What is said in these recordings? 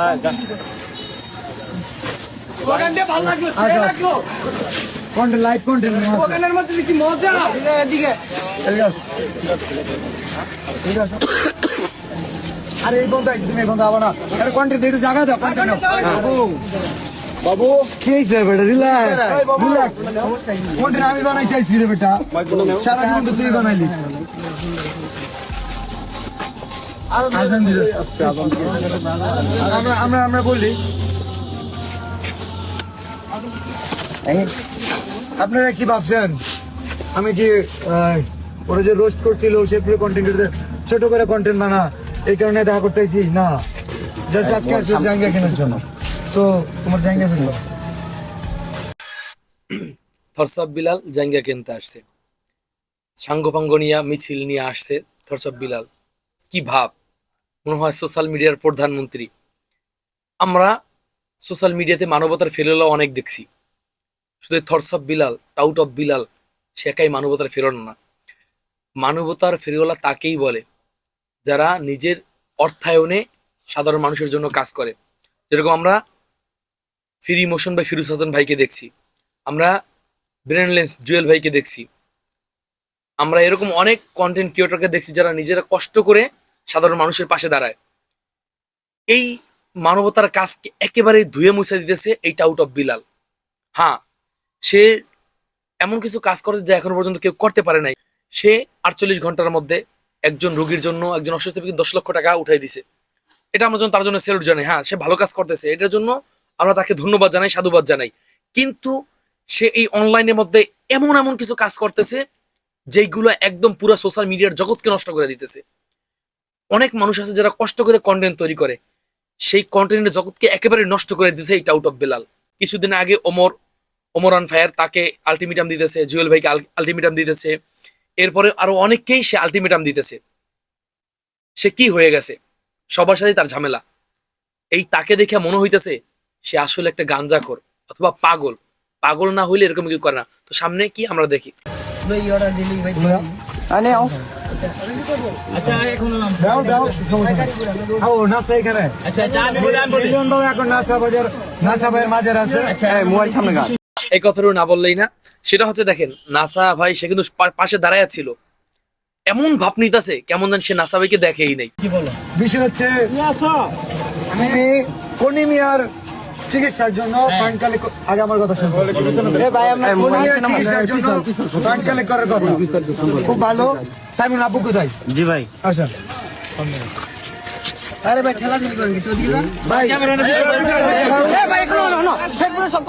মানবতা মেলে বলা দিয়ে ভালো লাগল ছেড়ে লাগল। কন্টেন্ট লাইভ কন্টেন্ট ওখানের মধ্যে কি মজা? এদিকে ঠিক আছে আরে এই বন্ধু তুমি এই বন্ধু আবার না। আরে কন্টেন্ট একটু জায়গা দাও কন্টেন্ট বাবু। বাবু। কি বেটা? রিল্যাক্স রিল্যাক্স কন্টেন্ট আমি বানাই রে বেটা। সারা জীবন তো তুই বানাইলি। আমরা আমরা আমরা বললি। আপনারা কি ভাবছেন? আমি কি ওরা যে রোস্ট করছিল সেগুলো কন্টেন্ট ছোট করে কন্টেন্ট বানা এই কারণে দেখা করতেছি না। জাস্ট আজকে আসছে জাঙ্গিয়া কেনার জন্য। তো তোমার জাঙ্গিয়া ফেলল থরসব বিলাল জাঙ্গা কিনতে আসছে। সাঙ্গপাঙ্গ নিয়ে মিছিল নিয়ে আসছে থরসব বিলাল। কি ভাব? মনে হয় সোশ্যাল মিডিয়ার প্রধানমন্ত্রী। আমরা সোশ্যাল মিডিয়াতে মানবতার ফেরোলা অনেক দেখছি। শুধু এই of Bilal tout of Bilal সে একাই মানবতার ফেরোল না। মানবতার ফেরিওয়ালা তাকেই বলে, যারা নিজের অর্থায়নে সাধারণ মানুষের জন্য কাজ করে। যেরকম আমরা ফিরি মোশন ভাই ফিরুজ হাসান ভাইকে দেখছি, আমরা ব্রেনলেন্স জুয়েল ভাইকে দেখছি, আমরা এরকম অনেক কন্টেন্ট ক্রিয়েটরকে দেখছি যারা নিজেরা কষ্ট করে সাধারণ মানুষের পাশে দাঁড়ায়। এই মানবতার কাজকে একেবারে ধুয়ে মুছে দিতেছে এই টাউট অফ বিলাল হ্যাঁ সে এমন কিছু কাজ করে যা এখনও পর্যন্ত কেউ করতে পারে নাই। সে আটচল্লিশ ঘণ্টার মধ্যে একজন রোগীর জন্য একজন অসুস্থ ব্যক্তিকে দশ লক্ষ টাকা উঠাই দিছে। এটা আমার তার জন্য সেলুট জানাই। হ্যাঁ সে ভালো কাজ করতেছে। এটার জন্য আমরা তাকে ধন্যবাদ জানাই, সাধুবাদ জানাই। কিন্তু সে এই অনলাইনের মধ্যে এমন এমন কিছু কাজ করতেছে যেইগুলো একদম পুরো সোশ্যাল মিডিয়ার জগৎকে নষ্ট করে দিতেছে। অনেক মানুষ আছে যারা কষ্ট করে কন্টেন্ট তৈরি করে। সেই কন্টেন্টের জগৎকে একেবারে নষ্ট করে দিতেছে এই টাউট অফ বেলাল। কিছুদিন আগে ওমর ওমরান ফায়ার তাকে আলটিমেটাম দিতেছে জুয়েল ভাইকে আলটিমেটাম দিতেছে। এরপরে আরও অনেককেই সে আলটিমেটাম দিতেছে। সে কি হয়ে গেছে? সবার সাথে তার ঝামেলা। এই তাকে দেখে মনে হইতেছে সে আসলে একটা গাঞ্জাখোর অথবা পাগল। পাগল না হইলে এরকম কিছু করে না। তো সামনে কি আমরা দেখি? দাও দাও ও নাসা এখানে। মিলিয়ন বাবু এখন নাসা বাজার নাসা ভাইয়ের মাঝের আছে। এই কথাটা না বললেই না। সেটা হচ্ছে দেখেন নাসা ভাই সে কিন্তু পাশে দাঁড়ায় ছিল। এমন ভাব নিতেছে কেমন যেন সে নাসা ভাইকে দেখেই নেই। বিষয় হচ্ছে আমি কনিমিয়ার চিকিৎসার জন্য ফান্ড কালেক্ট আগে আমার কথা শুনব এ ভাই আমরা চিকিৎসার জন্য ফান্ড কালেক্ট করার কথা? খুব ভালো। সাইমন আপু কোথায়? জি ভাই। আচ্ছা। আরে ভাই খেলা দিল ভাই এ ভাই একটু না না শেখপুরে সব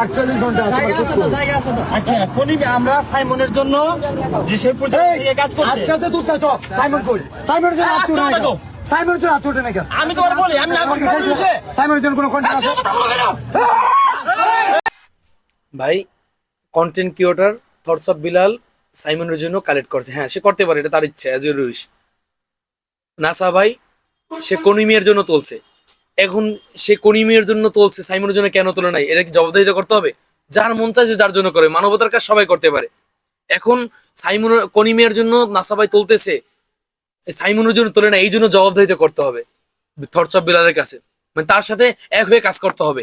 আটচল্লিশ ঘণ্টা তোমার খোঁজ করো। আচ্ছা কলিমে আমরা সাইমনের জন্য যে সেই কাজ করছে। আজকাল তো সাইমন কই? সাইমনের জন্য হাত উঠে সাইমনের জন্য হাত উঠে না কেন? আমি তোমার বলি আমি না করছি সাইমনের জন্য কোনো কন্টেন্ট আছে? ভাই content creator thoughts of Bilal সাইমনের জন্য কালেক্ট করছে। হ্যাঁ সে করতে পারে এটা তার ইচ্ছে অ্যাজ ইউর উইশ নাসা ভাই সে কনিমিয়ার জন্য তুলছে? এখন সে কনিমিয়ার জন্য তুলছে সাইমনের জন্য কেন তোলে নাই এটা কি জবাবদিহিতা করতে হবে যার মন চায় সে যার জন্য করে মানবতার কাজ সবাই করতে পারে এখন সাইমন কনিমিয়ার জন্য নাসা ভাই তুলতেছে সাইমনের জন্য তোলে না এই জন্য জবাবদিহিতা করতে হবে অফ বিলালের কাছে মানে তার সাথে এক হয়ে কাজ করতে হবে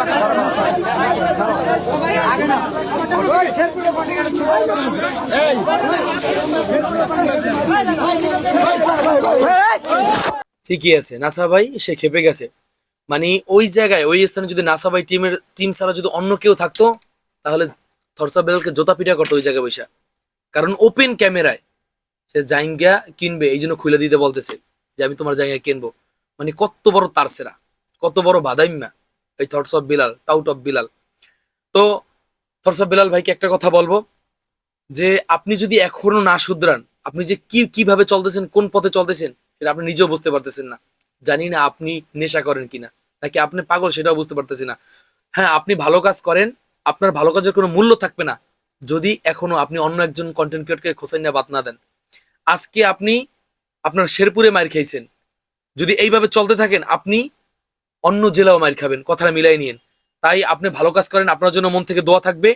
ঠিকই আছে, নাসা ভাই, সে খেপে গেছে। মানে ওই জায়গায়, ওই স্থানে যদি নাসা ভাই টিমের টিম ছাড়া যদি অন্য কেউ থাকতো, তাহলে থরসা বেলালকে জোতা পিটা করতো ওই জায়গায় বৈশা কারণ ওপেন ক্যামেরায় সে জাইঙ্গা কিনবে, এই জন্য খুলে দিতে বলতেছে যে, আমি তোমার জায়গায় কিনবো। মানে কত বড় তারসেরা কত বড় বাদাইম্মা এই thoughts of Bilal tout of Bilal. তো অফ বিলাল ভাইকে একটা কথা বলব, যে আপনি যদি এখনও না শুধরান, আপনি যে কি, কীভাবে চলতেছেন, কোন পথে চলতেছেন, সেটা আপনি নিজেও বুঝতে পারতেছেন না। জানি না আপনি নেশা করেন কিনা, নাকি আপনি পাগল সেটাও বুঝতে পারতেছি না। হ্যাঁ আপনি ভালো কাজ করেন, আপনার ভালো কাজের কোনো মূল্য থাকবে না, যদি এখনও আপনি অন্য একজন কন্টেন্ট ক্রিয়েটরকে খোঁচাই না, বাদ না দেন। আজকে আপনি আপনার শেরপুরে মার খাইছেন, যদি এইভাবে চলতে থাকেন, আপনি অন্য জেলাও মার খাবেন, কথাটা মিলাই নিন তাই আপনি ভালো কাজ করেন, আপনার জন্য মন থেকে দোয়া থাকবে।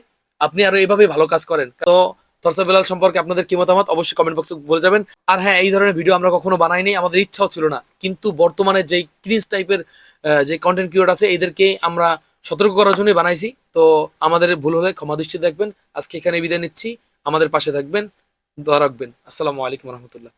আপনি আরও এইভাবে ভালো কাজ করেন। তো থরসা বেলাল সম্পর্কে আপনাদের কি মতামত? অবশ্যই কমেন্ট বক্সে বলে যাবেন। আর হ্যাঁ এই ধরনের ভিডিও আমরা কখনো বানাইনি, আমাদের ইচ্ছাও ছিল না। কিন্তু বর্তমানে যেই ক্রিঞ্জ টাইপের যে কন্টেন্ট ক্রিয়েটর আছে, এদেরকে আমরা সতর্ক করার জন্যই বানাইছি। তো আমাদের ভুল হলে ক্ষমা দৃষ্টি দেখবেন। আজকে এখানে বিদায় নিচ্ছি। আমাদের পাশে থাকবেন, দোয়া রাখবেন। আসসালামু আলাইকুম রহমতুল্লাহ।